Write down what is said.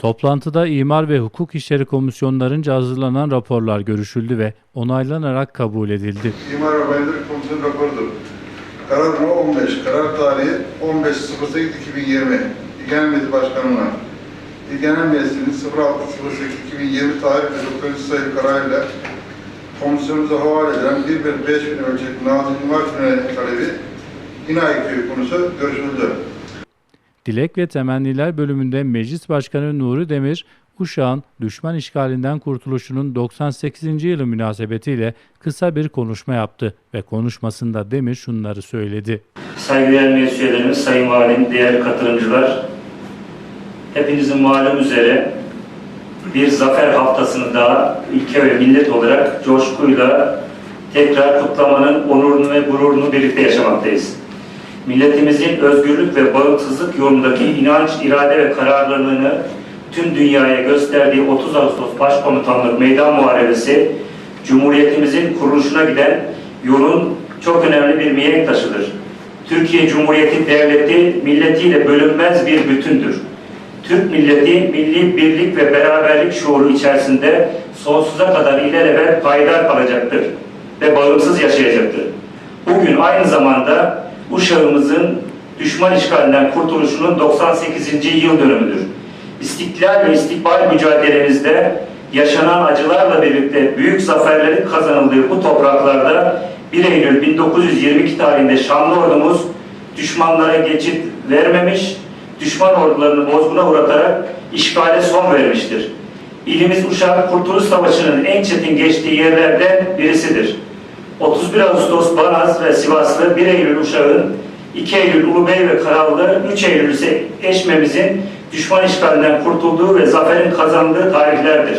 Toplantıda İmar ve Hukuk İşleri Komisyonlarınca hazırlanan raporlar görüşüldü ve onaylanarak kabul edildi. İmar ve Bayındırlık Komisyonu raporudur. Karar numara 15, karar tarihi 15.08.2020. İl Genel Meclisi Başkanı'na İl Genel Meclisi'nin 06.08.2020 tarih ve 9. sayılı kararıyla komisyonumuza havale edilen 1 bölü 5 bin ölçekli Nazım İmar talebi İnay Köyü konusu görüşüldü. Dilek ve Temenniler bölümünde Meclis Başkanı Nuri Demir, Uşak'ın düşman işgalinden kurtuluşunun 98. yılı münasebetiyle kısa bir konuşma yaptı ve konuşmasında Demir şunları söyledi. Saygıdeğer meclis üyelerimiz, sayın valim, değerli katılımcılar, hepinizin malum üzere bir zafer haftasını daha ülke ve millet olarak coşkuyla tekrar kutlamanın onurunu ve gururunu birlikte yaşamaktayız. Milletimizin özgürlük ve bağımsızlık yolundaki inanç, irade ve kararlılığını tüm dünyaya gösterdiği 30 Ağustos Başkomutanlık Meydan Muharebesi, Cumhuriyetimizin kuruluşuna giden yolun çok önemli bir mihenk taşıdır. Türkiye Cumhuriyeti Devleti milletiyle bölünmez bir bütündür. Türk milleti milli birlik ve beraberlik şuuru içerisinde sonsuza kadar ilelebet payidar kalacaktır ve bağımsız yaşayacaktır. Bugün aynı zamanda Uşağımızın düşman işgalinden kurtuluşunun 98. yıl dönümüdür. İstiklal ve istikbal mücadelemizde yaşanan acılarla birlikte büyük zaferlerin kazanıldığı bu topraklarda 1 Eylül 1922 tarihinde şanlı ordumuz düşmanlara geçit vermemiş, düşman ordularını bozguna uğratarak işgale son vermiştir. İlimiz Uşak Kurtuluş Savaşı'nın en çetin geçtiği yerlerden birisidir. 31 Ağustos Banaz ve Sivaslı 1 Eylül Uşak'ın 2 Eylül Ulubey ve Karallı 3 Eylül ise Eşmemizin düşman işgalinden kurtulduğu ve zaferin kazandığı tarihlerdir.